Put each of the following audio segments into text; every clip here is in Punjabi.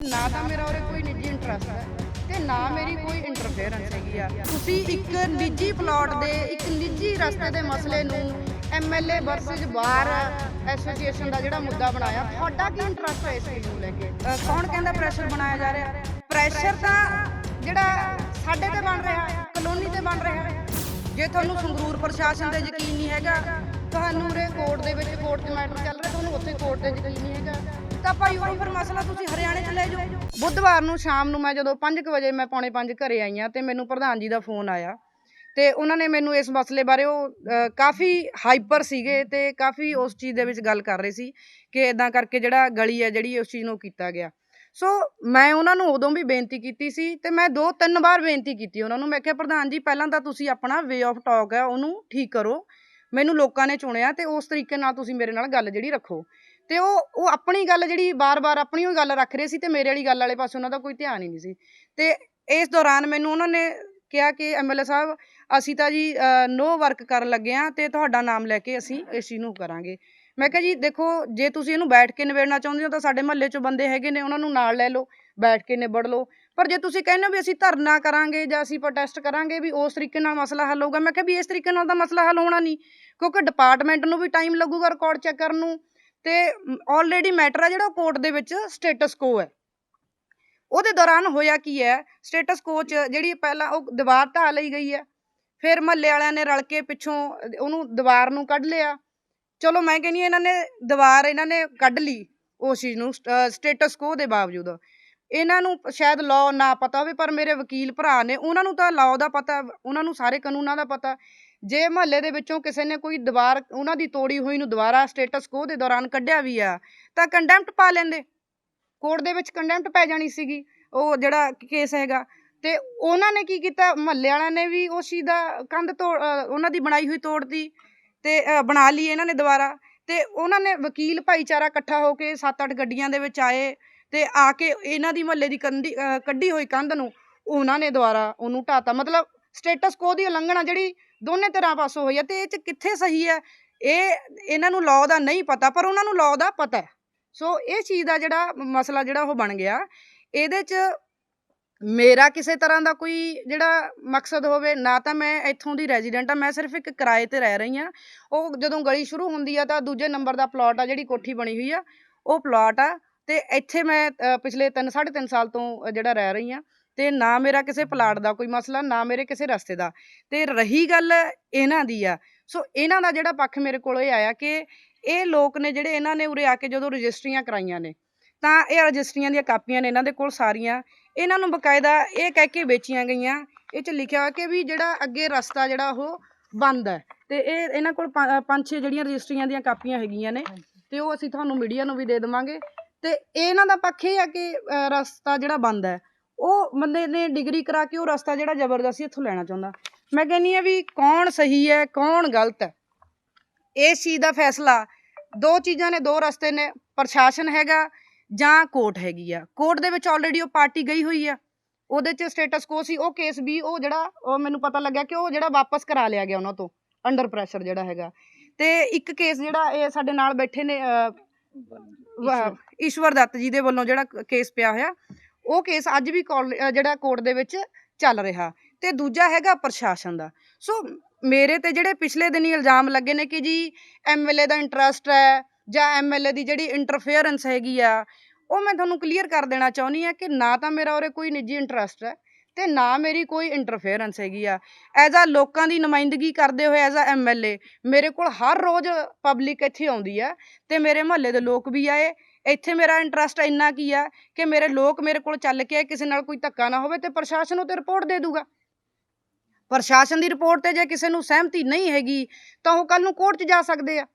ਨਾ ਤਾਂ ਮੇਰਾ ਉਹਦੇ ਕੋਈ ਨਿੱਜੀ ਇੰਟਰਸਟ ਹੈ ਤੇ ਨਾ ਮੇਰੀ ਕੋਈ ਇੰਟਰਫੇਰੈਂਸ ਹੈਗੀ ਆ। ਤੁਸੀਂ ਇੱਕ ਨਿੱਜੀ ਪਲਾਟ ਦੇ, ਇੱਕ ਨਿੱਜੀ ਰਸਤੇ ਦੇ ਮਸਲੇ ਨੂੰ ਐਮਐਲਏ ਵਰਸਸ ਬਾਰ ਐਸੋਸੀਏਸ਼ਨ ਦਾ ਜਿਹੜਾ ਮੁੱਦਾ ਬਣਾਇਆ, ਤੁਹਾਡਾ ਕੀ ਇੰਟਰਸਟ ਹੈ ਇਸ ਚੀਜ਼ ਨੂੰ ਲੈ ਕੇ? ਕੌਣ ਕਹਿੰਦਾ ਪ੍ਰੈਸ਼ਰ ਬਣਾਇਆ ਜਾ ਰਿਹਾ? ਪ੍ਰੈਸ਼ਰ ਤਾਂ ਜਿਹੜਾ ਸਾਡੇ ਤੇ ਬਣ ਰਿਹਾ, ਕਲੋਨੀ ਤੇ ਬਣ ਰਿਹਾ। ਜੇ ਤੁਹਾਨੂੰ ਸੰਗਰੂਰ ਪ੍ਰਸ਼ਾਸਨ ਤੇ ਯਕੀਨ ਨਹੀਂ ਹੈਗਾ, ਤੁਹਾਨੂੰ ਉਰੇ ਕੋਰਟ ਦੇ ਵਿੱਚ ਕੋਰਟ 'ਚ ਮੈਟਰ ਚੱਲ ਰਿਹਾ, ਤੁਹਾਨੂੰ ਉੱਥੇ ਕੋਰਟ ਤੇ ਯਕੀਨ ਨਹੀਂ ਹੈਗਾ। ਤਾਂ ਭਾਈ ਉਹ ਫਿਰ ਮਸਲਾ ਤੁਸੀਂ ਹਰਿਆਣੇ 'ਚ ਲੈ ਜਾਓ। ਬੁੱਧਵਾਰ ਨੂੰ ਸ਼ਾਮ ਨੂੰ ਮੈਂ ਜਦੋਂ 5:00 ਵਜੇ ਮੈਂ ਪੌਣੇ 5 ਘਰੇ ਆਈ ਹਾਂ ਤੇ ਮੈਨੂੰ ਪ੍ਰਧਾਨ ਜੀ ਦਾ ਫੋਨ ਆਇਆ। ਤੇ ਉਹਨਾਂ ਨੇ ਮੈਨੂੰ ਇਸ ਮਸਲੇ ਬਾਰੇ ਉਹ ਕਾਫੀ ਹਾਈਪਰ ਸੀਗੇ ਤੇ ਕਾਫੀ ਉਸ ਚੀਜ਼ ਦੇ ਵਿੱਚ ਗੱਲ ਕਰ ਰਹੇ ਸੀ ਕਿ ਇਦਾਂ ਕਰਕੇ ਜਿਹੜਾ ਗਲੀ ਹੈ ਜਿਹੜੀ ਉਸ ਚੀਜ਼ ਨੂੰ ਕੀਤਾ ਗਿਆ। ਸੋ ਮੈਂ ਉਹਨਾਂ ਨੂੰ ਉਦੋਂ ਵੀ ਬੇਨਤੀ ਕੀਤੀ ਸੀ ਤੇ ਮੈਂ ਦੋ ਤਿੰਨ ਵਾਰ ਬੇਨਤੀ ਕੀਤੀ ਉਹਨਾਂ ਨੂੰ। ਮੈਂ ਕਿਹਾ, ਪ੍ਰਧਾਨ ਜੀ, ਪਹਿਲਾਂ ਤਾਂ ਤੁਸੀਂ ਆਪਣਾ ਵੇ ਆਫ ਟਾਕ ਹੈ, ਉਹਨੂੰ ਠੀਕ ਕਰੋ। ਮੈਨੂੰ ਲੋਕਾਂ ਨੇ ਚੁਣਿਆ ਤੇ ਉਸ ਤਰੀਕੇ ਨਾਲ ਤੁਸੀਂ ਮੇਰੇ ਨਾਲ ਗੱਲ ਜਿਹੜੀ ਰੱਖੋ। ਤੇ ਉਹ ਉਹ ਆਪਣੀ ਗੱਲ ਜਿਹੜੀ ਬਾਰ-ਬਾਰ ਆਪਣੀ ਉਹ ਗੱਲ ਰੱਖ ਰਹੇ ਸੀ ਤੇ ਮੇਰੇ ਵਾਲੀ ਗੱਲ ਵਾਲੇ ਪਾਸੇ ਉਹਨਾਂ ਦਾ ਕੋਈ ਧਿਆਨ ਹੀ ਨਹੀਂ ਸੀ। ਤੇ ਇਸ ਦੌਰਾਨ ਮੈਨੂੰ ਉਹਨਾਂ ਨੇ ਕਿਹਾ ਕਿ ਐਮਐਲਏ ਸਾਹਿਬ, ਅਸੀਂ ਤਾਂ ਜੀ ਨੋ ਵਰਕ ਕਰਨ ਲੱਗੇ ਆ ਤੇ ਤੁਹਾਡਾ ਨਾਮ ਲੈ ਕੇ ਅਸੀਂ ਇਸ ਨੂੰ ਕਰਾਂਗੇ। ਮੈਂ ਕਿਹਾ ਜੀ, ਦੇਖੋ, ਜੇ ਤੁਸੀਂ ਇਹਨੂੰ ਬੈਠ ਕੇ ਨਿਬੇੜਨਾ ਚਾਹੁੰਦੇ ਹੋ ਤਾਂ ਸਾਡੇ ਮਹੱਲੇ 'ਚੋਂ ਬੰਦੇ ਹੈਗੇ ਨੇ, ਉਹਨਾਂ ਨੂੰ ਨਾਲ ਲੈ ਲਓ, ਬੈਠ ਕੇ ਨਿਬੜ ਲਓ। ਪਰ ਜੇ ਤੁਸੀਂ ਕਹਿੰਦੇ ਹੋ ਵੀ ਅਸੀਂ ਧਰਨਾ ਕਰਾਂਗੇ ਜਾਂ ਅਸੀਂ ਪ੍ਰੋਟੈਸਟ ਕਰਾਂਗੇ ਵੀ ਉਸ ਤਰੀਕੇ ਨਾਲ ਮਸਲਾ ਹੱਲ ਹੋਊਗਾ, ਮੈਂ ਕਿਹਾ ਵੀ ਇਸ ਤਰੀਕੇ ਨਾਲ ਤਾਂ ਮਸਲਾ ਹੱਲ ਹੋਣਾ ਨਹੀਂ, ਕਿਉਂਕਿ ਡਿਪਾਰਟਮੈਂਟ ਨੂੰ ਵੀ ਟਾਈਮ ਲੱਗੂਗਾ ਰਿਕਾਰਡ ਚੈੱਕ ਕਰਨ ਨੂੰ। ਤੇ ਆਲਰੇਡੀ ਮੈਟਰ ਆ ਜਿਹੜਾ ਕੋਰਟ ਦੇ ਵਿੱਚ ਸਟੇਟਸ ਕੋ ਹੈ। ਉਹਦੇ ਦੌਰਾਨ ਹੋਇਆ ਕੀ ਹੈ? ਸਟੇਟਸ ਕੋ ਚ ਜਿਹੜੀ ਪਹਿਲਾਂ ਉਹ ਦੀਵਾਰ ਢਾਹ ਲਈ ਗਈ ਹੈ। ਫਿਰ ਮਹੱਲੇ ਵਾਲਿਆਂ ਨੇ ਰਲ ਕੇ ਪਿੱਛੋਂ ਉਹਨੂੰ ਦੀਵਾਰ ਨੂੰ ਕੱਢ ਲਿਆ। ਚਲੋ ਮੈਂ ਕਹਿੰਨੀ ਇਹਨਾਂ ਨੇ ਦੀਵਾਰ ਇਹਨਾਂ ਨੇ ਕੱਢ ਲਈ ਉਸ ਚੀਜ਼ ਨੂੰ ਸਟੇਟਸ ਕੋ ਦੇ ਬਾਵਜੂਦ। ਇਹਨਾਂ ਨੂੰ ਸ਼ਾਇਦ ਲਾਅ ਨਾ ਪਤਾ ਹੋਵੇ, ਪਰ ਮੇਰੇ ਵਕੀਲ ਭਰਾ ਨੇ, ਉਹਨਾਂ ਨੂੰ ਤਾਂ ਲਾਅ ਦਾ ਪਤਾ, ਉਹਨਾਂ ਨੂੰ ਸਾਰੇ ਕਾਨੂੰਨਾਂ ਦਾ ਪਤਾ। ਜੇ ਮਹੱਲੇ ਦੇ ਵਿੱਚੋਂ ਕਿਸੇ ਨੇ ਕੋਈ ਦੀਵਾਰ ਉਹਨਾਂ ਦੀ ਤੋੜੀ ਹੋਈ ਨੂੰ ਦੁਬਾਰਾ ਸਟੇਟਸ ਕੋ ਦੇ ਦੌਰਾਨ ਕੱਢਿਆ ਵੀ ਆ ਤਾਂ ਕੰਡੈਮਟ ਪਾ ਲੈਂਦੇ। ਕੋਰਟ ਦੇ ਵਿੱਚ ਕੰਡੈਮਟ ਪੈ ਜਾਣੀ ਸੀਗੀ ਉਹ ਜਿਹੜਾ ਕੇਸ ਹੈਗਾ। ਤੇ ਉਹਨਾਂ ਨੇ ਕੀ ਕੀਤਾ? ਮਹੱਲੇ ਵਾਲਿਆਂ ਨੇ ਵੀ ਉਸ ਚੀਜ਼ ਦਾ ਕੰਧ ਤੋੜ ਉਹਨਾਂ ਦੀ ਬਣਾਈ ਹੋਈ ਤੋੜਤੀ ਤੇ ਅ, ਬਣਾ ਲਈ ਇਹਨਾਂ ਨੇ ਦੁਬਾਰਾ। ਤੇ ਉਹਨਾਂ ਨੇ ਵਕੀਲ ਭਾਈਚਾਰਾ ਇਕੱਠਾ ਹੋ ਕੇ 7-8 ਗੱਡੀਆਂ ਦੇ ਵਿੱਚ ਆਏ ਤੇ ਆ ਕੇ ਇਹਨਾਂ ਦੀ ਮਹੱਲੇ ਦੀ ਕੰਧੀ ਅ, ਕੱਢੀ ਹੋਈ ਕੰਧ ਨੂੰ ਉਹਨਾਂ ਨੇ ਦੁਬਾਰਾ ਉਹਨੂੰ ਢਾਤਾ। ਮਤਲਬ ਸਟੇਟਸ ਕੋ ਦੀ ਉਲੰਘਣਾ ਜਿਹੜੀ ਦੋਨੇ ਤਰ੍ਹਾਂ ਪਾਸੋਂ ਹੋਈ ਹੈ ਤੇ ਇਹ ਚ ਕਿੱਥੇ ਸਹੀ ਹੈ ਇਹ ਇਹਨਾਂ ਨੂੰ ਲਾਅ ਦਾ ਨਹੀਂ ਪਤਾ ਪਰ ਉਹਨਾਂ ਨੂੰ ਲਾਅ ਦਾ ਪਤਾ ਹੈ। ਸੋ ਇਹ ਚੀਜ਼ ਦਾ ਜਿਹੜਾ ਮਸਲਾ ਜਿਹੜਾ ਉਹ ਬਣ ਗਿਆ। ਇਹਦੇ ਚ ਮੇਰਾ ਕਿਸੇ ਤਰ੍ਹਾਂ ਦਾ ਕੋਈ ਜਿਹੜਾ ਮਕਸਦ ਹੋਵੇ ਨਾ ਤਾਂ ਮੈਂ ਇੱਥੋਂ ਦੀ ਰੈਜ਼ੀਡੈਂਟ ਆ ਮੈਂ ਸਿਰਫ ਇੱਕ ਕਿਰਾਏ ਤੇ ਰਹਿ ਰਹੀ ਆ ਉਹ ਜਦੋਂ ਗਲੀ ਸ਼ੁਰੂ ਹੁੰਦੀ ਆ ਤਾਂ ਦੂਜੇ ਨੰਬਰ ਦਾ ਪਲਾਟ ਆ ਜਿਹੜੀ ਕੋਠੀ ਬਣੀ ਹੋਈ ਆ ਉਹ ਪਲਾਟ ਆ ਤੇ ਇੱਥੇ ਮੈਂ ਅ, ਪਿਛਲੇ 3 3.5 ਸਾਲ ਤੋਂ ਜਿਹੜਾ ਰਹਿ ਰਹੀ ਆ ਤੇ ਨਾ ਮੇਰਾ ਕਿਸੇ ਪਲਾਟ ਦਾ ਕੋਈ ਮਸਲਾ, ਨਾ ਮੇਰੇ ਕਿਸੇ ਰਸਤੇ ਦਾ। ਤੇ ਰਹੀ ਗੱਲ ਇਹਨਾਂ ਦੀ ਆ। ਸੋ ਇਹਨਾਂ ਦਾ ਜਿਹੜਾ ਪੱਖ ਮੇਰੇ ਕੋਲ ਇਹ ਆਇਆ ਕਿ ਇਹ ਲੋਕ ਨੇ ਜਿਹੜੇ ਇਹਨਾਂ ਨੇ ਉਰੇ ਆ ਕੇ ਜਦੋਂ ਰਜਿਸਟਰੀਆਂ ਕਰਾਈਆਂ ਨੇ, ਤਾਂ ਇਹ ਰਜਿਸਟਰੀਆਂ ਦੀਆਂ ਕਾਪੀਆਂ ਨੇ ਇਹਨਾਂ ਦੇ ਕੋਲ ਸਾਰੀਆਂ। ਇਹਨਾਂ ਨੂੰ ਬਕਾਇਦਾ ਇਹ ਕਹਿ ਕੇ ਵੇਚੀਆਂ ਗਈਆਂ। ਇਹ ਚ ਲਿਖਿਆ ਹੋਇਆ ਕਿ ਵੀ ਜਿਹੜਾ ਅੱਗੇ ਰਸਤਾ ਜਿਹੜਾ ਉਹ ਬੰਦ ਹੈ। ਤੇ ਇਹ ਇਹਨਾਂ ਕੋਲ ਪੰ- ਪੰਜ ਛੇ ਜਿਹੜੀਆਂ ਰਜਿਸਟਰੀਆਂ ਦੀਆਂ ਕਾਪੀਆਂ ਹੈਗੀਆਂ ਨੇ, ਤੇ ਉਹ ਅਸੀਂ ਤੁਹਾਨੂੰ ਮੀਡੀਆ ਨੂੰ ਵੀ ਦੇ ਦੇਵਾਂਗੇ। ਤੇ ਇਹਨਾਂ ਦਾ ਪੱਖ ਇਹ ਆ ਕਿ ਰਸਤਾ ਜਿਹੜਾ ਬੰਦ ਹੈ। ਉਹ ਬੰਦੇ ਨੇ ਡਿਗਰੀ ਕਰਾ ਕੇ ਉਹ ਰਸਤਾ ਜਿਹੜਾ ਜ਼ਬਰਦਸਤੀ ਇੱਥੋਂ ਲੈਣਾ ਚਾਹੁੰਦਾ। ਮੈਂ ਕਹਿੰਨੀ ਆ ਵੀ ਕੌਣ ਸਹੀ ਹੈ ਕੌਣ ਗਲਤ ਹੈ? ਇਸ ਚੀਜ਼ ਦਾ ਫੈਸਲਾ ਦੋ ਚੀਜ਼ਾਂ ਨੇ ਦੋ ਰਸਤੇ ਨੇ ਪ੍ਰਸ਼ਾਸਨ ਹੈਗਾ ਜਾਂ ਕੋਰਟ ਹੈਗੀ ਆ। ਕੋਰਟ ਦੇ ਵਿੱਚ ਆਲਰੇਡੀ ਉਹ ਪਾਰਟੀ ਗਈ ਹੋਈ ਆ। ਉਹਦੇ ਚ ਸਟੇਟਸ ਕੋ ਸੀ ਉਹ ਕੇਸ ਵੀ ਉਹ ਜਿਹੜਾ ਉਹ ਮੈਨੂੰ ਪਤਾ ਲੱਗਿਆ ਕਿ ਉਹ ਜਿਹੜਾ ਵਾਪਸ ਕਰਾ ਲਿਆ ਗਿਆ ਉਹਨਾਂ ਤੋਂ ਅੰਡਰ ਪ੍ਰੈਸ਼ਰ ਜਿਹੜਾ ਹੈਗਾ। ਤੇ ਇੱਕ ਕੇਸ ਜਿਹੜਾ ਇਹ ਸਾਡੇ ਨਾਲ ਬੈਠੇ ਨੇ ਈਸ਼ਵਰ। ਦੱਤ ਜੀ ਦੇ ਵੱਲੋਂ ਜਿਹੜਾ ਕੇਸ ਪਿਆ ਹੋਇਆ ਉਹ ਕੇਸ ਅੱਜ ਵੀ ਕਾਲ- ਜਿਹੜਾ ਕੋਰਟ ਦੇ ਵਿੱਚ ਚੱਲ ਰਿਹਾ। ਤੇ ਦੂਜਾ ਹੈਗਾ ਪ੍ਰਸ਼ਾਸਨ ਦਾ। ਸੋ ਮੇਰੇ ਤੇ ਜਿਹੜੇ ਪਿਛਲੇ ਦਿਨੀ ਇਲਜ਼ਾਮ ਲੱਗੇ ਨੇ ਕਿ ਜੀ ਐਮਐਲਏ ਦਾ ਇੰਟਰਸਟ ਹੈ ਜਾਂ ਐਮਐਲਏ ਦੀ ਜਿਹੜੀ ਇੰਟਰਫੇਅਰੈਂਸ ਹੈਗੀ ਆ, ਉਹ ਮੈਂ ਤੁਹਾਨੂੰ ਕਲੀਅਰ ਕਰ ਦੇਣਾ ਚਾਹੁੰਦੀ ਆ ਕਿ ਨਾ ਤਾਂ ਮੇਰਾ ਉਹਰੇ ਕੋਈ ਨਿੱਜੀ ਇੰਟਰਸਟ ਹੈ ਤੇ ਨਾ ਮੇਰੀ ਕੋਈ ਇੰਟਰਫੇਅਰੈਂਸ ਹੈਗੀ ਆ। ਐਜ਼ ਆ ਲੋਕਾਂ ਦੀ ਨੁਮਾਇੰਦਗੀ ਕਰਦੇ ਹੋਏ ਐਜ਼ ਆ ਐਮਐਲਏ ਮੇਰੇ ਕੋਲ ਹਰ ਰੋਜ਼ ਪਬਲਿਕ ਇੱਥੇ ਆਉਂਦੀ ਆ ਤੇ ਮੇਰੇ ਮੁਹੱਲੇ ਦੇ ਲੋਕ ਵੀ ਆਏ ਇੱਥੇ ਮੇਰਾ ਇੰਟਰਸਟ ਇੰਨਾ ਕੀ ਆ ਕਿ ਮੇਰੇ ਲੋਕ ਮੇਰੇ ਕੋਲ ਚੱਲ ਕੇ ਕਿਸੇ ਨਾਲ ਕੋਈ ਧੱਕਾ ਨਾ ਹੋਵੇ ਤੇ ਪ੍ਰਸ਼ਾਸਨ ਉਹ ਤੇ ਰਿਪੋਰਟ ਦੇ ਦੂਗਾ। ਪ੍ਰਸ਼ਾਸਨ ਦੀ ਰਿਪੋਰਟ ਤੇ ਜੇ ਕਿਸੇ ਨੂੰ ਸਹਿਮਤੀ ਨਹੀਂ ਹੈਗੀ, ਤਾਂ ਉਹ ਕੱਲ ਨੂੰ ਕੋਰਟ 'ਚ ਜਾ ਸਕਦੇ ਆ।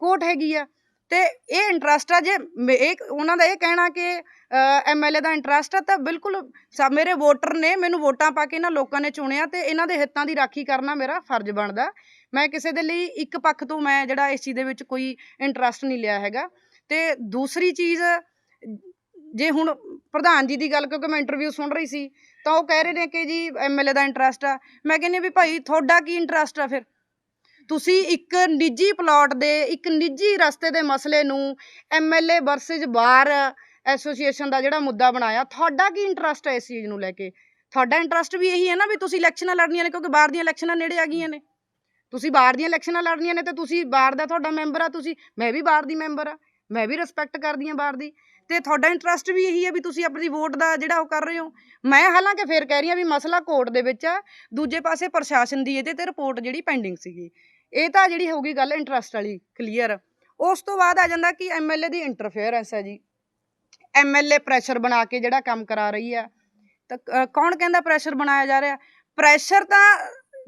ਕੋਰਟ ਹੈਗੀ ਆ। ਤੇ ਇਹ ਇੰਟਰਸਟ ਆ ਜੇ ਮੇ- ਇਹ ਉਹਨਾਂ ਦਾ ਇਹ ਕਹਿਣਾ ਕਿ ਐਮਐਲਏ ਦਾ ਇੰਟਰਸਟ ਆ ਤਾਂ ਬਿਲਕੁਲ ਸਾ- ਮੇਰੇ ਵੋਟਰ ਨੇ ਮੈਨੂੰ ਵੋਟਾਂ ਪਾ ਕੇ ਇਹਨਾਂ ਲੋਕਾਂ ਨੇ ਚੁਣਿਆ ਤੇ ਇਹਨਾਂ ਦੇ ਹਿੱਤਾਂ ਦੀ ਰਾਖੀ ਕਰਨਾ ਮੇਰਾ ਫਰਜ਼ ਬਣਦਾ। ਮੈਂ ਕਿਸੇ ਦੇ ਲਈ ਇੱਕ ਪੱਖ ਤੋਂ ਮੈਂ ਜਿਹੜਾ ਇਸ ਚੀਜ਼ ਦੇ ਵਿੱਚ ਕੋਈ ਇੰਟਰਸਟ ਨਹੀਂ ਲਿਆ ਹੈਗਾ। ਤੇ ਦੂਸਰੀ ਚੀਜ਼, ਜੇ ਹੁਣ ਪ੍ਰਧਾਨ ਜੀ ਦੀ ਗੱਲ ਕਿਉਂਕਿ ਮੈਂ ਇੰਟਰਵਿਊ ਸੁਣ ਰਹੀ ਸੀ, ਤਾਂ ਉਹ ਕਹਿ ਰਹੇ ਨੇ ਕਿ ਜੀ ਐਮਐਲਏ ਦਾ ਇੰਟਰਸਟ ਆ। ਮੈਂ ਕਹਿੰਦੀ ਹਾਂ ਵੀ ਭਾਈ ਤੁਹਾਡਾ ਕੀ ਇੰਟਰਸਟ ਆ ਫਿਰ? ਤੁਸੀਂ ਇੱਕ ਨਿੱਜੀ ਪਲਾਟ ਦੇ, ਇੱਕ ਨਿੱਜੀ ਰਸਤੇ ਦੇ ਮਸਲੇ ਨੂੰ ਐਮਐਲਏ ਵਰਸਸ ਬਾਰ ਐਸੋਸੀਏਸ਼ਨ ਦਾ ਜਿਹੜਾ ਮੁੱਦਾ ਬਣਾਇਆ, ਤੁਹਾਡਾ ਕੀ ਇੰਟਰਸਟ ਹੈ ਇਸ ਚੀਜ਼ ਨੂੰ ਲੈ ਕੇ? ਤੁਹਾਡਾ ਇੰਟਰਸਟ ਵੀ ਇਹੀ ਹੈ ਨਾ ਵੀ ਤੁਸੀਂ ਇਲੈਕਸ਼ਨਾਂ ਲੜਨੀਆਂ ਨੇ, ਕਿਉਂਕਿ ਬਾਹਰ ਦੀਆਂ ਇਲੈਕਸ਼ਨਾਂ ਨੇੜੇ ਆ ਗਈਆਂ ਨੇ। ਤੁਸੀਂ ਬਾਹਰ ਦੀਆਂ ਇਲੈਕਸ਼ਨਾਂ ਲੜਨੀਆਂ ਨੇ ਤੇ ਤੁਸੀਂ ਬਾਹਰ ਦਾ ਤੁਹਾਡਾ ਮੈਂਬਰ ਆ, ਤੁਸੀਂ, ਮੈਂ ਵੀ ਬਾਹਰ ਦੀ ਮੈਂਬਰ ਆ। ਮੈਂ ਵੀ ਰਿਸਪੈਕਟ ਕਰਦੀ ਹਾਂ ਬਾਹਰ ਦੀ ਤੇ ਤੁਹਾਡਾ ਇੰਟਰਸਟ ਵੀ ਇਹੀ ਹੈ ਵੀ ਤੁਸੀਂ ਆਪਣੀ ਵੋਟ ਦਾ ਜਿਹੜਾ ਉਹ ਕਰ ਰਹੇ ਹੋ। ਮੈਂ ਹਾਲਾਂਕਿ ਫੇਰ ਕਹਿ ਰਹੀ ਹਾਂ ਵੀ ਮਸਲਾ ਕੋਰਟ ਦੇ ਵਿੱਚ ਆ ਦੂਜੇ ਪਾਸੇ ਪ੍ਰਸ਼ਾਸਨ ਦੀ ਇਹਦੇ ਤੇ ਰਿਪੋਰਟ ਜਿਹੜੀ ਪੈਂਡਿੰਗ ਸੀਗੀ। ਇਹ ਤਾਂ ਜਿਹੜੀ ਹੋਊਗੀ ਗੱਲ ਇੰਟਰਸਟ ਵਾਲੀ ਕਲੀਅਰ ਉਸ ਤੋਂ ਬਾਅਦ ਆ ਜਾਂਦਾ ਕਿ ਐਮਐਲਏ ਦੀ ਇੰਟਰਫੇਅਰੈਂਸ ਹੈ ਜੀ। ਐਮਐਲਏ ਪ੍ਰੈਸ਼ਰ ਬਣਾ ਕੇ ਜਿਹੜਾ ਕੰਮ ਕਰਾ ਰਹੀ ਆ ਤਾਂ ਅ, ਕੌਣ ਕਹਿੰਦਾ ਪ੍ਰੈਸ਼ਰ ਬਣਾਇਆ ਜਾ ਰਿਹਾ? ਪ੍ਰੈਸ਼ਰ ਤਾਂ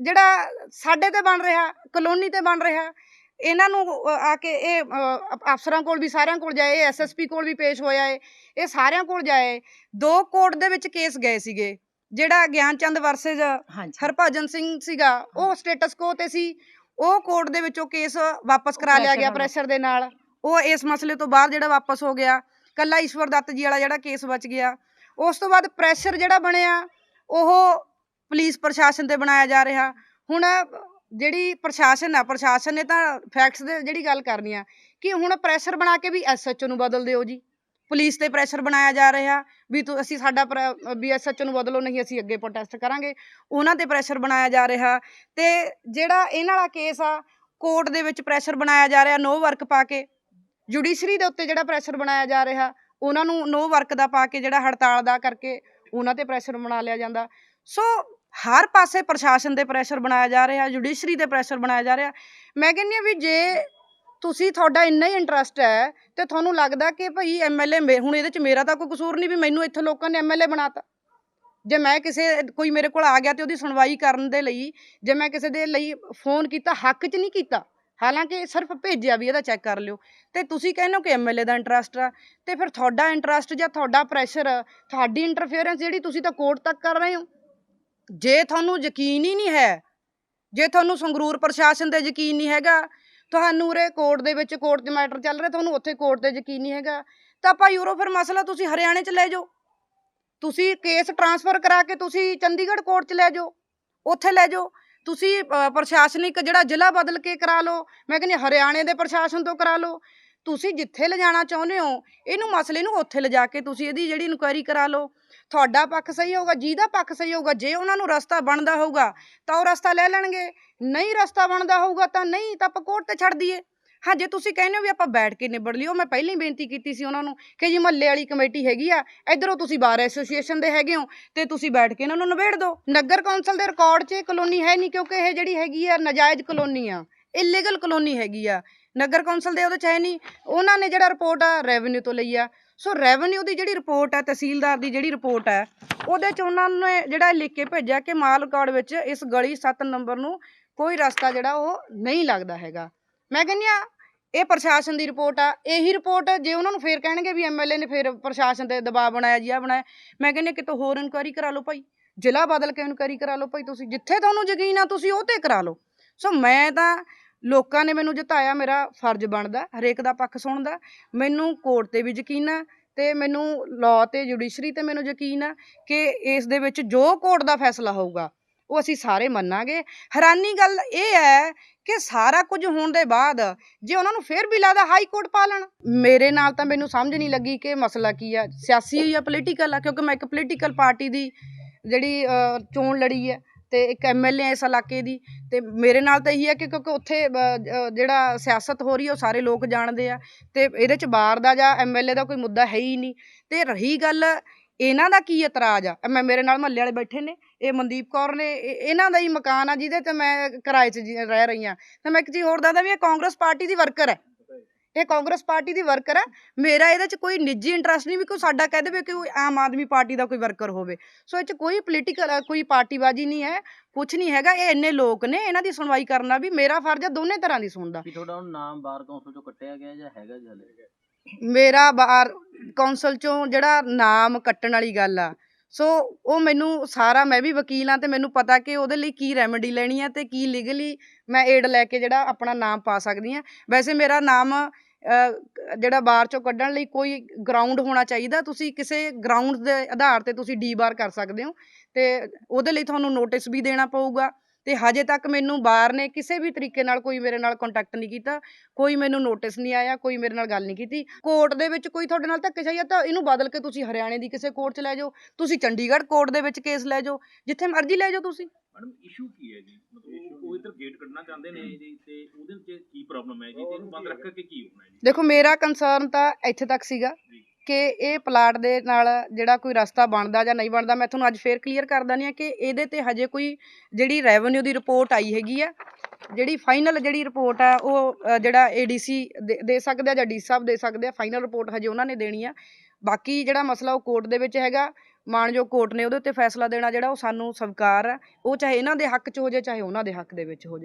ਜਿਹੜਾ ਸਾਡੇ ਤੇ ਬਣ ਰਿਹਾ ਕਲੋਨੀ ਤੇ ਬਣ ਰਿਹਾ। ਇਹਨਾਂ ਨੂੰ ਆ ਕੇ ਇਹ ਅਫਸਰਾਂ ਕੋਲ ਵੀ ਸਾਰਿਆਂ ਕੋਲ ਜਾਏ ਐਸਐਸਪੀ ਕੋਲ ਵੀ ਪੇਸ਼ ਹੋਇਆ ਏ ਇਹ ਸਾਰਿਆਂ ਕੋਲ ਜਾਏ ਦੋ ਕੋਰਟ ਦੇ ਵਿੱਚ ਕੇਸ ਗਏ ਸੀਗੇ ਜਿਹੜਾ ਗਿਆਨਚੰਦ ਵਰਸਸ ਹਾਂਜੀ ਹਰਭਜਨ ਸਿੰਘ ਸੀਗਾ ਉਹ ਸਟੇਟਸ ਕੋ ਤੇ ਸੀ ਉਹ ਕੋਰਟ ਦੇ ਵਿੱਚੋਂ ਕੇਸ ਵਾਪਸ ਕਰਾ ਲਿਆ ਗਿਆ। ਪ੍ਰੈਸ਼ਰ ਦੇ ਨਾਲ ਉਹ ਇਸ ਮਸਲੇ ਤੋਂ ਬਾਅਦ ਜਿਹੜਾ ਵਾਪਸ ਹੋ ਗਿਆ ਕੱਲਾ ਈਸ਼ਵਰ ਦੱਤ ਜੀ ਵਾਲਾ ਜਿਹੜਾ ਕੇਸ ਬਚ ਗਿਆ ਉਸ ਤੋਂ ਬਾਅਦ ਪ੍ਰੈਸ਼ਰ ਜਿਹੜਾ ਬਣਿਆ ਉਹ ਪੁਲਿਸ ਪ੍ਰਸ਼ਾਸਨ ਤੇ ਬਣਾਇਆ ਜਾ ਰਿਹਾ ਹੁਣ ਜਿਹੜੀ ਪ੍ਰਸ਼ਾਸਨ ਆ, ਪ੍ਰਸ਼ਾਸਨ ਨੇ ਤਾਂ ਫੈਕਟਸ ਦੇ ਜਿਹੜੀ ਗੱਲ ਕਰਨੀ ਆ, ਕਿ ਹੁਣ ਪ੍ਰੈਸ਼ਰ ਬਣਾ ਕੇ ਵੀ ਐਸਐਚਓ ਨੂੰ ਬਦਲ ਦਿਓ ਜੀ। ਪੁਲਿਸ ਤੇ ਪ੍ਰੈਸ਼ਰ ਬਣਾਇਆ ਜਾ ਰਿਹਾ ਵੀ ਤੂੰ, ਅਸੀਂ ਸਾਡਾ ਪ੍ਰ- ਵੀ ਐਸਐਚਓ ਨੂੰ ਬਦਲੋ, ਨਹੀਂ ਅਸੀਂ ਅੱਗੇ ਪ੍ਰੋਟੈਸਟ ਕਰਾਂਗੇ। ਉਹਨਾਂ ਤੇ ਪ੍ਰੈਸ਼ਰ ਬਣਾਇਆ ਜਾ ਰਿਹਾ ਤੇ ਜਿਹੜਾ ਇਹਨਾਂ ਵਾਲਾ ਕੇਸ ਆ ਕੋਰਟ ਦੇ ਵਿੱਚ ਪ੍ਰੈਸ਼ਰ ਬਣਾਇਆ ਜਾ ਰਿਹਾ ਨੋ ਵਰਕ ਪਾ ਕੇ। ਜੁਡੀਸ਼ਰੀ ਦੇ ਉੱਤੇ ਜਿਹੜਾ ਪ੍ਰੈਸ਼ਰ ਬਣਾਇਆ ਜਾ ਰਿਹਾ, ਉਹਨਾਂ ਨੂੰ ਨੋ ਵਰਕ ਦਾ ਪਾ ਕੇ ਜਿਹੜਾ ਹੜਤਾਲ ਦਾ ਕਰਕੇ ਉਹਨਾਂ ਤੇ ਪ੍ਰੈਸ਼ਰ ਬਣਾ ਲਿਆ ਜਾਂਦਾ। ਸੋ ਹਰ ਪਾਸੇ ਪ੍ਰਸ਼ਾਸਨ ਦੇ ਪ੍ਰੈਸ਼ਰ ਬਣਾਇਆ ਜਾ ਰਿਹਾ ਜੁਡੀਸ਼ਰੀ ਦੇ ਪ੍ਰੈਸ਼ਰ ਬਣਾਇਆ ਜਾ ਰਿਹਾ। ਮੈਂ ਕਹਿੰਦੀ ਆ ਵੀ ਜੇ ਤੁਸੀਂ ਤੁਹਾਡਾ ਇੰਨਾ ਹੀ ਇੰਟਰਸਟ ਹੈ ਤੇ ਤੁਹਾਨੂੰ ਲੱਗਦਾ ਕਿ ਭਈ ਐਮਐਲਏ ਹੁਣ ਇਹਦੇ ਚ ਮੇਰਾ ਤਾਂ ਕੋਈ ਕਸੂਰ ਨਹੀਂ ਵੀ ਮੈਨੂੰ ਇੱਥੇ ਲੋਕਾਂ ਨੇ ਐਮਐਲਏ ਬਣਾਤਾ। ਜੇ ਮੈਂ ਕਿਸੇ, ਕੋਈ ਮੇਰੇ ਕੋਲ ਆ ਗਿਆ ਤੇ ਉਹਦੀ ਸੁਣਵਾਈ ਕਰਨ ਦੇ ਲਈ, ਜੇ ਮੈਂ ਕਿਸੇ ਦੇ ਲਈ ਫੋਨ ਕੀਤਾ, ਹੱਕ 'ਚ ਨਹੀਂ ਕੀਤਾ, ਹਾਲਾਂਕਿ ਸਿਰਫ ਭੇਜਿਆ ਵੀ ਇਹਦਾ ਚੈੱਕ ਕਰ ਲਿਓ। ਤੇ ਤੁਸੀਂ ਕਹਿੰਦੇ ਹੋ ਕਿ ਐਮਐਲਏ ਦਾ ਇੰਟਰਸਟ ਆ, ਤੇ ਫਿਰ ਤੁਹਾਡਾ ਇੰਟਰਸਟ ਜਾਂ ਤੁਹਾਡਾ ਪ੍ਰੈਸ਼ਰ ਤੁਹਾਡੀ ਇੰਟਰਫੇਰੈਂਸ ਜਿਹੜੀ ਤੁਸੀਂ ਤਾਂ ਕੋਰਟ ਤੱਕ ਕਰ ਰਹੇ ਹੋ। ਜੇ ਤੁਹਾਨੂੰ ਯਕੀਨ ਹੀ ਨਹੀਂ ਹੈ, ਜੇ ਤੁਹਾਨੂੰ ਸੰਗਰੂਰ ਪ੍ਰਸ਼ਾਸਨ ਤੇ ਯਕੀਨ ਨਹੀਂ ਹੈਗਾ, ਤੁਹਾਨੂੰ ਉਰੇ ਕੋਰਟ ਦੇ ਵਿੱਚ ਕੋਰਟ 'ਚ ਮੈਟਰ ਚੱਲ ਰਿਹਾ, ਤੁਹਾਨੂੰ ਉੱਥੇ ਕੋਰਟ ਤੇ ਯਕੀਨ ਨਹੀਂ ਹੈਗਾ, ਤਾਂ ਭਾਈ ਉਰੋ ਫਿਰ ਮਸਲਾ ਤੁਸੀਂ ਹਰਿਆਣੇ 'ਚ ਲੈ ਜਾਓ। ਤੁਸੀਂ ਕੇਸ ਟਰਾਂਸਫਰ ਕਰਾ ਕੇ ਤੁਸੀਂ ਚੰਡੀਗੜ੍ਹ ਕੋਰਟ 'ਚ ਲੈ ਜਾਓ, ਉੱਥੇ ਲੈ ਜਾਓ। ਤੁਸੀਂ ਪ੍ਰਸ਼ਾਸਨਿਕ ਜਿਹੜਾ ਜ਼ਿਲ੍ਹਾ ਬਦਲ ਕੇ ਕਰਾ ਲਓ, ਮੈਂ ਕਹਿੰਦੀ ਹਰਿਆਣੇ ਦੇ ਪ੍ਰਸ਼ਾਸਨ ਤੋਂ ਕਰਾ ਲਓ। ਤੁਸੀਂ ਜਿੱਥੇ ਲਿਜਾਣਾ ਚਾਹੁੰਦੇ ਹੋ, ਇਹਨੂੰ ਮਸਲੇ ਨੂੰ ਉੱਥੇ ਲਿਜਾ ਕੇ ਤੁਸੀਂ ਇਹਦੀ ਜਿਹੜੀ ਇਨਕੁਆਇਰੀ ਕਰਾ ਲਓ। ਤੁਹਾਡਾ ਪੱਖ ਸਹੀ ਹੋਊਗਾ, ਜਿਹਦਾ ਪੱਖ ਸਹੀ ਹੋਊਗਾ, ਜੇ ਉਹਨਾਂ ਨੂੰ ਰਸਤਾ ਬਣਦਾ ਹੋਊਗਾ, ਤਾਂ ਉਹ ਰਸਤਾ ਲੈ ਲੈਣਗੇ। ਨਹੀਂ ਰਸਤਾ ਬਣਦਾ ਹੋਊਗਾ ਤਾਂ ਨਹੀਂ, ਤਾਂ ਆਪਾਂ ਕੋਰਟ ਤੇ ਛੱਡ ਦਈਏ। ਹਾਂ, ਜੇ ਤੁਸੀਂ ਕਹਿੰਦੇ ਹੋ ਵੀ ਆਪਾਂ ਬੈਠ ਕੇ ਨਿਬੜ ਲਿਓ, ਮੈਂ ਪਹਿਲਾਂ ਹੀ ਬੇਨਤੀ ਕੀਤੀ ਸੀ ਉਹਨਾਂ ਨੂੰ ਕਿ ਜੀ ਮਹੱਲੇ ਵਾਲੀ ਕਮੇਟੀ ਹੈਗੀ ਆ, ਇਧਰੋਂ ਤੁਸੀਂ ਬਾਰ ਐਸੋਸੀਏਸ਼ਨ ਦੇ ਹੈਗੇ ਹੋ, ਤੇ ਤੁਸੀਂ ਬੈਠ ਕੇ ਇਹਨਾਂ ਨੂੰ ਨਿਬੇੜ ਦਿਓ। ਨਗਰ ਕੌਂਸਲ ਦੇ ਰਿਕਾਰਡ 'ਚ ਇਹ ਕਲੋਨੀ ਹੈ ਨਹੀਂ, ਕਿਉਂਕਿ ਇਹ ਜਿਹੜੀ ਹੈਗੀ ਆ, ਨਾਜਾਇਜ਼ ਕਲੋਨੀ ਆ ਇਲੀਗਲ ਕਲੋਨੀ ਹੈਗੀ ਆ। ਨਗਰ ਕੌਂਸਲ ਦੇ ਉਹਦੇ 'ਚ ਹੈ ਨਹੀਂ, ਉਹਨਾਂ ਨੇ ਜਿਹੜਾ ਰਿਪੋਰਟ ਆ ਰੈਵਨਿਊ ਤੋਂ ਲਈ ਆ। ਸੋ ਰੈਵਨਿਊ ਦੀ ਜਿਹੜੀ ਰਿਪੋਰਟ ਹੈ ਤਹਿਸੀਲਦਾਰ ਦੀ ਜਿਹੜੀ ਰਿਪੋਰਟ ਹੈ ਉਹਦੇ 'ਚ ਉਹਨਾਂ ਨੇ ਜਿਹੜਾ ਲਿਖ ਕੇ ਭੇਜਿਆ ਕਿ ਮਾਲ ਰਿਕਾਰਡ ਵਿੱਚ ਇਸ ਗਲੀ 7 ਨੰਬਰ ਨੂੰ ਕੋਈ ਰਸਤਾ ਜਿਹੜਾ ਉਹ ਨਹੀਂ ਲੱਗਦਾ ਹੈਗਾ। ਮੈਂ ਕਹਿੰਦੀ ਆ ਇਹ ਪ੍ਰਸ਼ਾਸਨ ਦੀ ਰਿਪੋਰਟ ਆ, ਇਹੀ ਰਿਪੋਰਟ ਜੇ ਉਹਨਾਂ ਨੂੰ ਫੇਰ ਕਹਿਣਗੇ ਵੀ ਐਮਐਲਏ ਨੇ ਫੇਰ ਪ੍ਰਸ਼ਾਸਨ ਤੇ ਦਬਾਅ ਬਣਾਇਆ ਜੀ ਆ ਬਣਾਇਆ, ਮੈਂ ਕਹਿੰਦੀ ਹਾਂ ਕਿਤੋਂ ਹੋਰ ਇਨਕੁਆਇਰੀ ਕਰਾ ਲਓ ਭਾਈ। ਜ਼ਿਲ੍ਹਾ ਬਦਲ ਕੇ ਇਨਕੁਆਇਰੀ ਕਰਾ ਲਓ ਭਾਈ ਤੁਸੀਂ, ਜਿੱਥੇ ਤੁਹਾਨੂੰ ਯਕੀਨ ਆ ਤੁਸੀਂ ਉਹ ਤੇ ਕਰਾ ਲਓ। ਸੋ ਮੈਂ ਤਾਂ ਲੋਕਾਂ ਨੇ ਮੈਨੂੰ ਜਿਤਾਇਆ ਮੇਰਾ ਫਰਜ਼ ਬਣਦਾ, ਹਰੇਕ ਦਾ ਪੱਖ ਸੁਣਦਾ। ਮੈਨੂੰ ਕੋਰਟ ਤੇ ਵੀ ਯਕੀਨ ਆ ਤੇ ਮੈਨੂੰ ਲਾਅ ਤੇ ਜੁਡੀਸ਼ਰੀ ਤੇ ਮੈਨੂੰ ਯਕੀਨ ਆ ਕਿ ਇਸ ਦੇ ਵਿੱਚ ਜੋ ਕੋਰਟ ਦਾ ਫੈਸਲਾ ਹੋਊਗਾ, ਉਹ ਅਸੀਂ ਸਾਰੇ ਮੰਨਾਂਗੇ। ਹੈਰਾਨੀ ਗੱਲ ਇਹ ਹੈ ਕਿ ਸਾਰਾ ਕੁਝ ਹੋਣ ਦੇ ਬਾਅਦ ਜੇ ਉਹਨਾਂ ਨੂੰ ਫੇਰ ਵੀ ਲੱਗਦਾ ਹਾਈ ਕੋਰਟ ਪਾ ਲੈਣ। ਮੇਰੇ ਨਾਲ ਤਾਂ ਮੈਨੂੰ ਸਮਝ ਨਹੀਂ ਲੱਗੀ ਕਿ ਮਸਲਾ ਕੀ ਆ। ਸਿਆਸੀ ਜਾਂ ਪੋਲੀਟੀਕਲ ਆ, ਕਿਉਂਕਿ ਮੈਂ ਇੱਕ ਪੋਲੀਟੀਕਲ ਪਾਰਟੀ ਦੀ ਜਿਹੜੀ ਚੋਣ ਲੜੀ ਹੈ। ਤੇ ਇੱਕ ਐਮਐਲਏ ਇਸ ਇਲਾਕੇ ਦੀ, ਤੇ ਮੇਰੇ ਨਾਲ ਤਾਂ ਇਹੀ ਹੈ ਕਿ ਕਿਉਂਕਿ ਉੱਥੇ ਜਿਹੜਾ ਸਿਆਸਤ ਹੋ ਰਹੀ ਹੈ ਉਹ ਸਾਰੇ ਲੋਕ ਜਾਣਦੇ ਆ, ਤੇ ਇਹਦੇ ਚ ਬਾਰ ਦਾ ਜਾਂ ਐਮਐਲਏ ਦਾ ਕੋਈ ਮੁੱਦਾ ਹੈ ਹੀ ਨਹੀਂ। ਤੇ ਰਹੀ ਗੱਲ ਇਹਨਾਂ ਦਾ ਕੀ ਇਤਰਾਜ਼ ਆ? ਮੈਂ, ਮੇਰੇ ਨਾਲ ਮਹੱਲੇ ਵਾਲੇ ਬੈਠੇ ਨੇ, ਇਹ ਮਨਦੀਪ ਕੌਰ ਨੇ, ਇਹ- ਇਹਨਾਂ ਦਾ ਹੀ ਮਕਾਨ ਆ ਜਿਹਦੇ ਤੇ ਮੈਂ ਕਿਰਾਏ 'ਚ ਜੀ- ਰਹਿ ਰਹੀ ਆ। ਤੇ ਮੈਂ ਇੱਕ ਚੀਜ਼ ਹੋਰ ਦੱਸਦਾ ਵੀ ਇਹ ਕਾਂਗਰਸ ਪਾਰਟੀ ਦੀ ਵਰਕਰ ਹੈ। ਇਹ ਕਾਂਗਰਸ ਪਾਰਟੀ ਦੀ ਵਰਕਰ ਹੈ ਮੇਰਾ ਇਹਦੇ 'ਚ ਕੋਈ ਨਿੱਜੀ ਇੰਟਰਸਟ ਨਹੀਂ ਵੀ ਕੋਈ ਸਾਡਾ ਕਹਿ ਦੇਵੇ ਕਿ ਕੋਈ ਆਮ ਆਦਮੀ ਪਾਰਟੀ ਦਾ ਕੋਈ ਵਰਕਰ ਹੋਵੇ। ਸੋ ਇਹ 'ਚ ਕੋਈ ਪੋਲੀਟੀਕਲ ਕੋਈ ਪਾਰਟੀਬਾਜ਼ੀ ਨਹੀਂ ਹੈ ਕੁਝ ਨਹੀਂ ਹੈਗਾ। ਇਹ ਇੰਨੇ ਲੋਕ ਨੇ ਇਹਨਾਂ ਦੀ ਸੁਣਵਾਈ ਕਰਨਾ ਵੀ ਮੇਰਾ ਫਰਜ਼ ਹੈ ਦੋਨੇ ਤਰ੍ਹਾਂ ਦੀ ਸੁਣਦਾ। ਕੀ ਤੁਹਾਡਾ ਹੁਣ ਨਾਮ ਬਾਰ ਕੌਂਸਲ ਚੋਂ ਕੱਟਿਆ ਗਿਆ ਜਾਂ ਹੈਗਾ ਜੀ ਹਲੇ? ਮੇਰਾ ਬਾਰ ਕੌਂਸਲ ਚੋਂ ਜਿਹੜਾ ਨਾਮ ਕੱਟਣ ਵਾਲੀ ਗੱਲ ਆ ਸੋ ਉਹ ਮੈਨੂੰ ਸਾਰਾ, ਮੈਂ ਵੀ ਵਕੀਲ ਹਾਂ ਅਤੇ ਮੈਨੂੰ ਪਤਾ ਕਿ ਉਹਦੇ ਲਈ ਕੀ ਰੈਮੇਡੀ ਲੈਣੀ ਹੈ ਅਤੇ ਕੀ ਲੀਗਲੀ ਮੈਂ ਏਡ ਲੈ ਕੇ ਜਿਹੜਾ ਆਪਣਾ ਨਾਮ ਪਾ ਸਕਦੀ ਹਾਂ। ਵੈਸੇ ਮੇਰਾ ਨਾਮ ਜਿਹੜਾ ਬਾਹਰ ਚੋਂ ਕੱਢਣ ਲਈ ਕੋਈ ਗਰਾਊਂਡ ਹੋਣਾ ਚਾਹੀਦਾ, ਤੁਸੀਂ ਕਿਸੇ ਗਰਾਊਂਡ ਦੇ ਆਧਾਰ ਤੇ ਤੁਸੀਂ ਡੀ ਬਾਰ ਕਰ ਸਕਦੇ ਹੋ ਤੇ ਉਹਦੇ ਲਈ ਤੁਹਾਨੂੰ ਨੋਟਿਸ ਵੀ ਦੇਣਾ ਪਊਗਾ। ਤੇ ਹਜੇ ਤੱਕ ਮੈਨੂੰ ਬਾਰ ਨੇ ਕਿਸੇ ਵੀ ਤਰੀਕੇ ਨਾਲ ਕੋਈ ਮੇਰੇ ਨਾਲ ਕੰਟੈਕਟ ਨਹੀਂ ਕੀਤਾ ਕੋਈ ਮੈਨੂੰ ਨੋਟਿਸ ਨਹੀਂ ਆਇਆ ਕੋਈ ਮੇਰੇ ਨਾਲ ਗੱਲ ਨਹੀਂ ਕੀਤੀ। ਕੋਰਟ ਦੇ ਵਿੱਚ ਕੋਈ ਤੁਹਾਡੇ ਨਾਲ ਧੱਕੇਸ਼ਾਹੀ ਆ ਤਾਂ ਇਹਨੂੰ ਬਦਲ ਕੇ ਤੁਸੀਂ ਹਰਿਆਣੇ ਦੀ ਕਿਸੇ ਕੋਰਟ 'ਚ ਲੈ ਜਾਓ ਤੁਸੀਂ ਚੰਡੀਗੜ੍ਹ ਕੋਰਟ ਦੇ ਵਿੱਚ ਕੇਸ ਲੈ ਜਾਓ ਜਿੱਥੇ ਮਰਜ਼ੀ ਲੈ ਜਾਓ ਤੁਸੀਂ। ਮੈਡਮ ਇਸ਼ੂ ਕੀ ਹੈ ਜੀ? ਮਤਲਬ ਉਹ- ਇਧਰ ਗੇਟ ਕੱਢਣਾ ਚਾਹੁੰਦੇ ਨੇ ਜੀ ਤੇ ਉਹਦੇ ਵਿੱਚ ਕੀ ਪ੍ਰੋਬਲਮ ਹੈ ਜੀ? ਤੇ ਇਹਨੂੰ ਬੰਦ ਰੱਖ ਕੇ ਕੀ ਹੋਣਾ ਹੈ ਜੀ? ਦੇਖੋ ਮੇਰਾ ਕੰਸਰਨ ਤਾਂ ਇੱਥੇ ਤੱਕ ਸੀਗਾ। ਕਿ ਇਹ ਪਲਾਟ ਦੇ ਨਾਲ ਜਿਹੜਾ ਕੋਈ ਰਸਤਾ ਬਣਦਾ ਜਾਂ ਨਹੀਂ ਬਣਦਾ ਮੈਂ ਤੁਹਾਨੂੰ ਅੱਜ ਫੇਰ ਕਲੀਅਰ ਕਰ ਦਿੰਦੀ ਆ ਕਿ ਇਹਦੇ ਤੇ ਹਜੇ ਕੋਈ ਜਿਹੜੀ ਰੈਵਨਿਊ ਦੀ ਰਿਪੋਰਟ ਆਈ ਹੈਗੀ ਆ ਜਿਹੜੀ ਫਾਈਨਲ ਜਿਹੜੀ ਰਿਪੋਰਟ ਆ ਉਹ ਅ, ਜਿਹੜਾ ਏਡੀਸੀ ਦੇ ਸਕਦੇ ਆ ਜਾਂ ਡੀ ਸਾਹਿਬ ਦੇ ਸਕਦੇ ਆ ਫਾਈਨਲ ਰਿਪੋਰਟ ਹਜੇ ਉਹਨਾਂ ਨੇ ਦੇਣੀ ਆ। ਬਾਕੀ ਜਿਹੜਾ ਮਸਲਾ ਉਹ ਕੋਰਟ ਦੇ ਵਿੱਚ ਹੈਗਾ ਮਾਨਯੋਗ ਕੋਰਟ ਨੇ ਉਹਦੇ ਉੱਤੇ ਫੈਸਲਾ ਦੇਣਾ ਜਿਹੜਾ ਉਹ ਸਾਨੂੰ ਸਵੀਕਾਰ ਆ। ਉਹ ਚਾਹੇ ਇਹਨਾਂ ਦੇ ਹੱਕ 'ਚ ਹੋ ਜਾਏ ਚਾਹੇ ਉਹਨਾਂ ਦੇ ਹੱਕ ਦੇ ਵਿੱਚ ਹੋ ਜਾਏ।